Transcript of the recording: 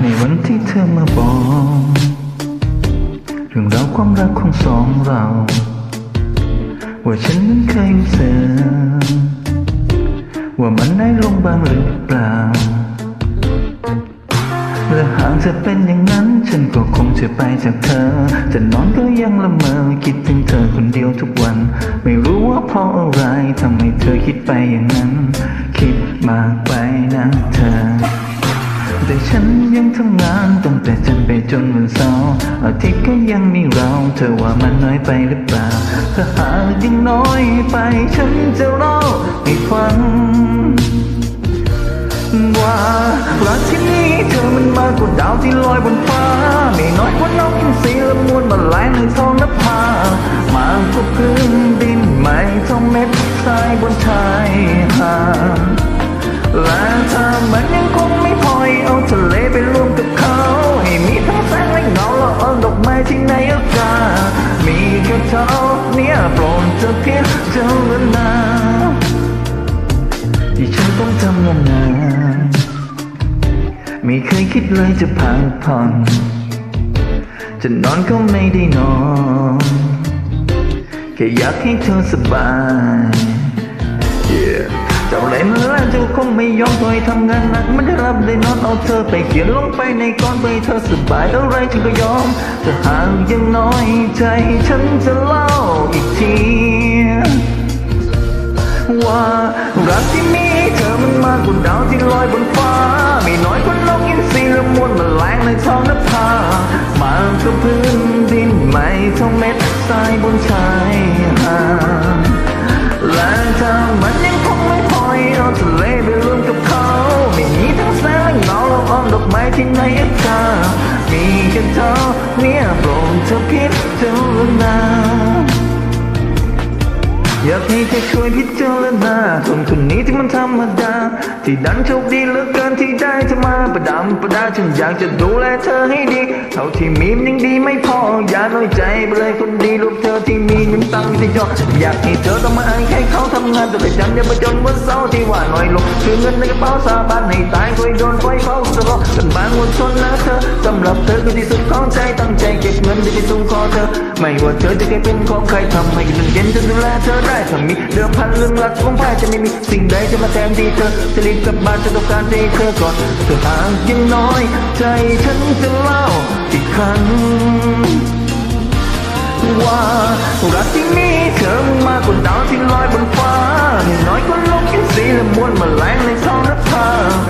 ในวันที่เธอมาบอกเรื่องราวความรักของสองเรา ว่าฉันนั้นเคยเสือว่ามันได้ลงบ้างหรือเปล่า และหากจะเป็นอย่างนั้น ฉันก็คงจะไปจากเธอ จะนอนก็ยังละเมอคิดถึงเธอคนเดียวทุกวัน ไม่รู้ว่าเพราะอะไรทำให้เธอคิดไปอย่างนั้น อาทิตย์ก็ยังมีเรา เธอว่ามันน้อยไปหรือเปล่าถ้าหากยังน้อยไปฉันจะเล่าให้ฟัง ว่ารักที่นี้เธอมันมากกว่าดาวที่ลอยบนฟ้า ไม่น้อยกว่านกอินทรีละมวลมาลายในท้องนภามากกว่าพื้นดินไม่เท่าเม็ดทรายบนชายหาดและถ้ามันยังคง เจ้าละนาที่ฉันต้องทำงานหนักไม่เคยคิดเลยจะพักผ่อนจะนอนก็ไม่ได้นอนแค่อยากให้เธอสบาย yeah. เจ้าไหนมันแล้วเจ้าคงไม่ยอมถอยทำงานหนักไม่ได้รับได้นอนเอาเธอไปเขียนลงไปในก้อนเพื่อให้เธอสบายอะไรฉันก็ยอมจะหากยังน้อยใจฉันจะเล่าอีกที คนดาวที่ลอยบนฟ้าไม่น้อยกว่านกอินทรีละมวลมาแรงในท้องนภา มากกว่าพื้นดินไม่เท่าเม็ดทรายบนชา อยากให้เธอช่วยพิจารณาคนคนนี้ที่มันธรรมดา ที่ดันโชคดีเหลือเกินที่ได้เธอมาประดำประดาฉันอยากจะดูแลเธอให้ดี เท่าที่มีมันยังดีไม่พอ อย่าน้อยใจไปเลยคนดีลูกเธอที่มียังตั้งที่จออยากให้เธอต้องมาอายให้เขาทำงานแต่ละจันเดี๋ยวมาจนวันเสาร์ที่ว่าน้อยลงคือเงินในกระเป๋าสาบานให้ตายคอยโดนไฟเผาตลอดกันบางวันทนนะ รับเธอคือที่สุดของใจตั้งใจเก็บเงินที่สูงคอเธอ ไม่ว่าเธอจะเคยเป็นของใครทำให้เงินเย็นจะดูแลเธอได้ถ้ามีเรื่องพันเรื่องรักของพ่ายจะไม่มีสิ่งใดจะมาแทนที่เธอจะรีบกลับบ้านจะต้องการให้เธอก่อนเธอหากยังน้อย ใจฉันจะเล่าอีกครั้งว่ารักที่มีเธอมากกว่าดาวที่ลอยบนฟ้าน้อยกว่านกอินทรีและมวลมาแรงในท้องนภามากเท่า